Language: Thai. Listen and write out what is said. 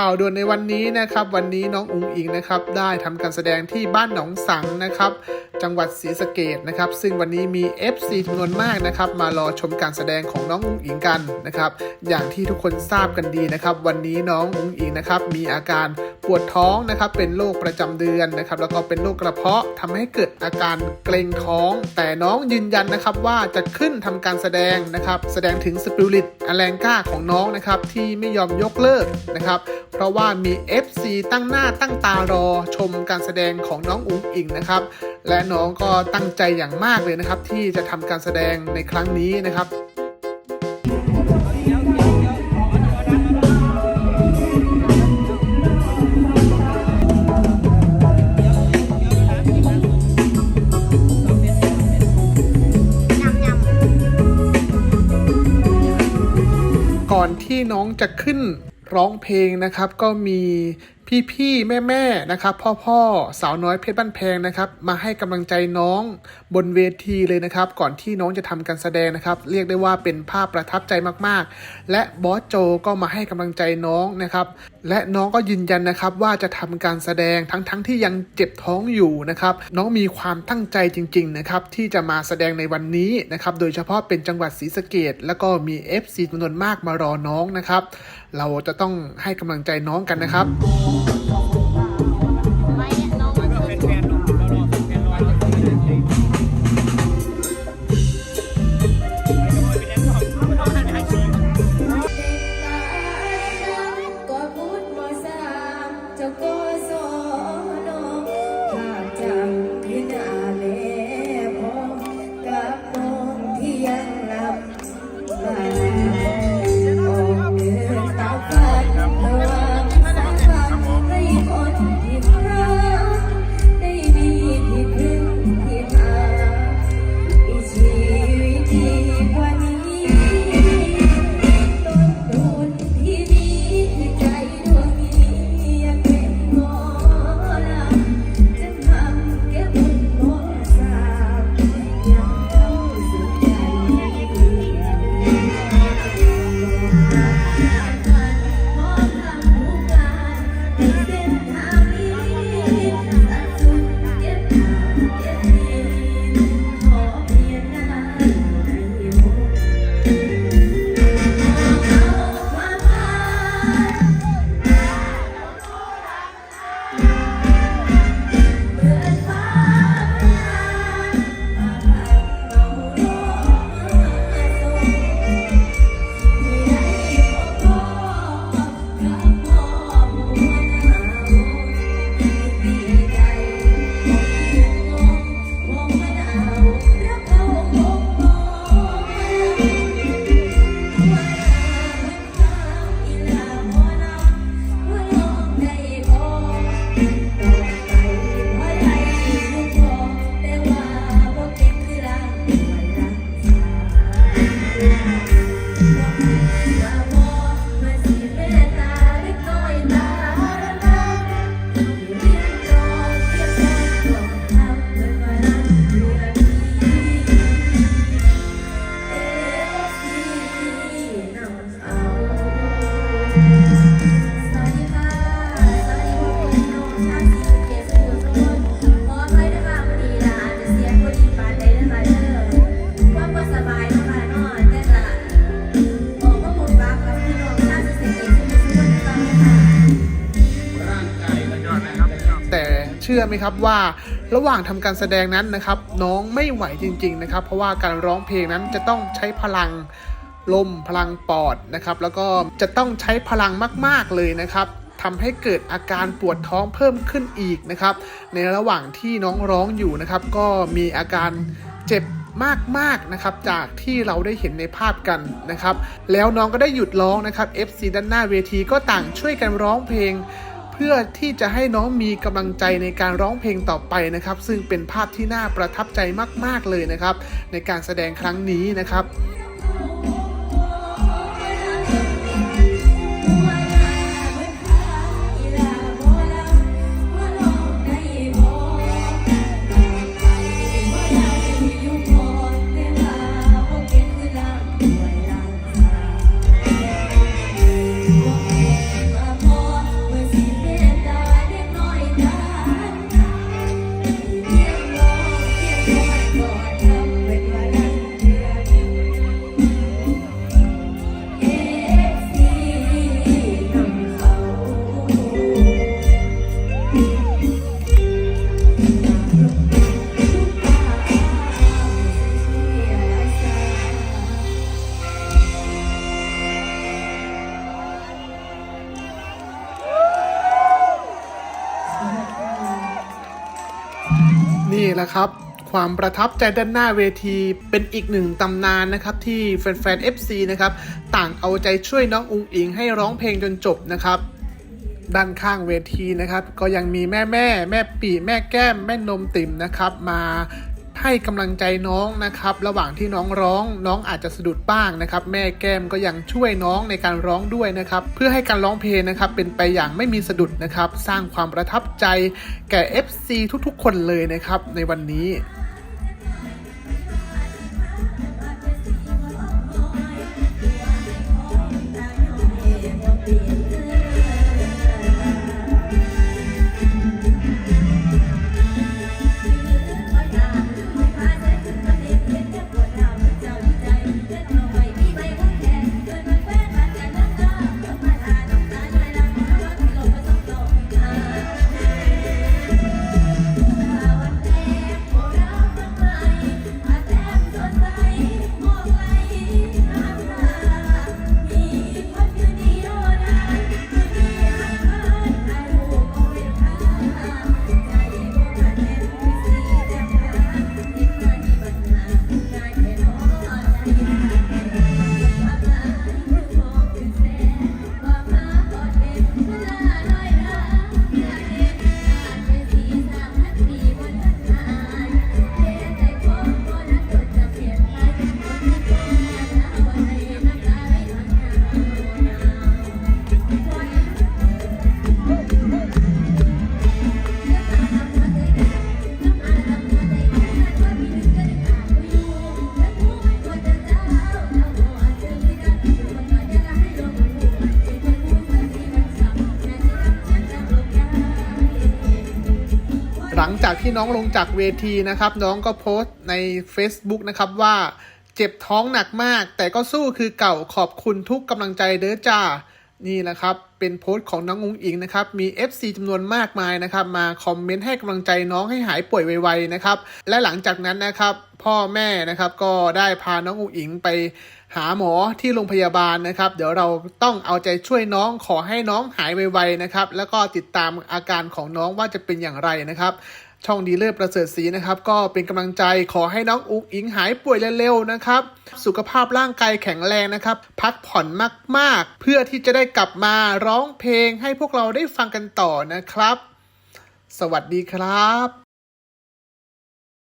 ข่าวด่วนในวันนี้นะครับ วันนี้น้องอุงอิงนะครับ ได้ทำการแสดงที่บ้านหนองสังนะครับจังหวัดศรีสะเกดนะครับ ซึ่งวันนี้มี FC จำนวนมากนะครับ มารอชมการแสดงของน้องอุ๋งอิงกันนะครับ อย่างที่ทุกคนทราบกันดีนะครับ วันนี้น้องอุ๋งอิงนะครับมีอาการปวดท้องนะครับ เป็นโรคประจำเดือนนะครับ แล้วก็เป็นโรคกระเพาะทำให้เกิดอาการเกร็งท้อง แต่น้องยืนยันนะครับว่าจะขึ้นทำการแสดงนะครับ แสดงถึงสปิริตอแรงกล้าของน้องนะครับที่ไม่ยอมยกเลิกนะครับเพราะว่ามี FC ตั้งหน้าตั้งตารอชมการแสดงของน้องอุ๋งอิงนะครับ และน้องก็ตั้งใจอย่างมากเลยนะครับ ที่จะทำการแสดงในครั้งนี้นะครับก่อนที่น้องจะขึ้น ร้องเพลงนะครับ ก็มีพี่ๆ แม่ๆ นะครับ พ่อๆ สาวน้อยเพชรบ้านแพงนะครับ มาให้กำลังใจน้องบนเวทีเลยนะครับ ก่อนที่น้องจะทำการแสดงนะครับ เรียกได้ว่าเป็นภาพประทับใจมากๆ และบอสโจก็มาให้กำลังใจน้องนะครับ และน้องก็ยืนยันนะครับว่าจะทำการแสดงทั้งๆที่ยังเจ็บท้องอยู่นะครับ น้องมีความตั้งใจจริง ๆ นะครับ ที่จะมาแสดงในวันนี้นะครับ โดยเฉพาะเป็นจังหวัดศรีสะเกดแล้วก็มี FC จำนวนมากมารอน้องนะครับ เราจะต้องให้กำลังใจน้องกันนะครับำไเชื่อไหมครับว่าระหว่างทำการแสดงนั้นนะครับ น้องไม่ไหวจริง ๆ นะครับ เพราะว่าการร้องเพลงนั้นจะต้องใช้พลังลมพลังปอดนะครับ แล้วก็จะต้องใช้พลังมาก ๆเลยนะครับทำให้เกิดอาการปวดท้องเพิ่มขึ้นอีกนะครับ ในระหว่างที่น้องร้องอยู่นะครับ ก็มีอาการเจ็บมากๆนะครับจากที่เราได้เห็นในภาพกันนะครับ แล้วน้องก็ได้หยุดร้องนะครับ FC ด้านหน้าเวทีก็ต่างช่วยกันร้องเพลง เพื่อที่จะให้น้องมีกำลังใจในการร้องเพลงต่อไปนะครับ ซึ่งเป็นภาพที่น่าประทับใจมาก ๆ เลยนะครับ ในการแสดงครั้งนี้นะครับ แหละครับ ความประทับใจด้านหน้าเวทีเป็นอีกหนึ่งตำนานนะครับที่แฟนๆ FC นะครับต่างเอาใจช่วยน้องอุงอิงให้ร้องเพลงจนจบนะครับด้านข้างเวทีนะครับ ก็ยังมีแม่แม่แม่ปีแม่แก้มแม่นมติ่มนะครับ มา ให้กำลังใจน้องนะครับ ระหว่างที่น้องร้อง น้องอาจจะสะดุดบ้างนะครับ แม่แก้มก็ยังช่วยน้องในการร้องด้วยนะครับ เพื่อให้การร้องเพลงนะครับ เป็นไปอย่างไม่มีสะดุดนะครับ สร้างความประทับใจแก่ FC ทุกๆ คนเลยนะครับ ในวันนี้ หลังจากที่น้องลงจากเวทีนะครับ น้องก็โพสต์ใน Facebook นะครับว่า เจ็บท้องหนักมาก แต่ก็สู้คือเก่าขอบคุณทุกกำลังใจเด้อจ้า นี่แหละครับ เป็นโพสต์ของน้องอุงอิงนะครับ มี FC จำนวนมากมายนะครับ มาคอมเมนต์ให้กำลังใจน้องให้หายป่วยไวๆนะครับ และหลังจากนั้นนะครับ พ่อแม่นะครับก็ได้พาน้องอุงอิงไปหาหมอที่โรงพยาบาลนะครับ เดี๋ยวเราต้องเอาใจช่วยน้องขอให้น้องหายไวๆนะครับ แล้วก็ติดตามอาการของน้องว่าจะเป็นอย่างไรนะครับ ช่องดีเลอร์ประเสริฐศรีนะครับ ก็เป็นกำลังใจขอให้น้องอุ๊กอิงหายป่วยเร็วๆนะครับ สุขภาพร่างกายแข็งแรงนะครับ พักผ่อนมากๆ เพื่อที่จะได้กลับมาร้องเพลงให้พวกเราได้ฟังกันต่อนะครับ สวัสดีครับ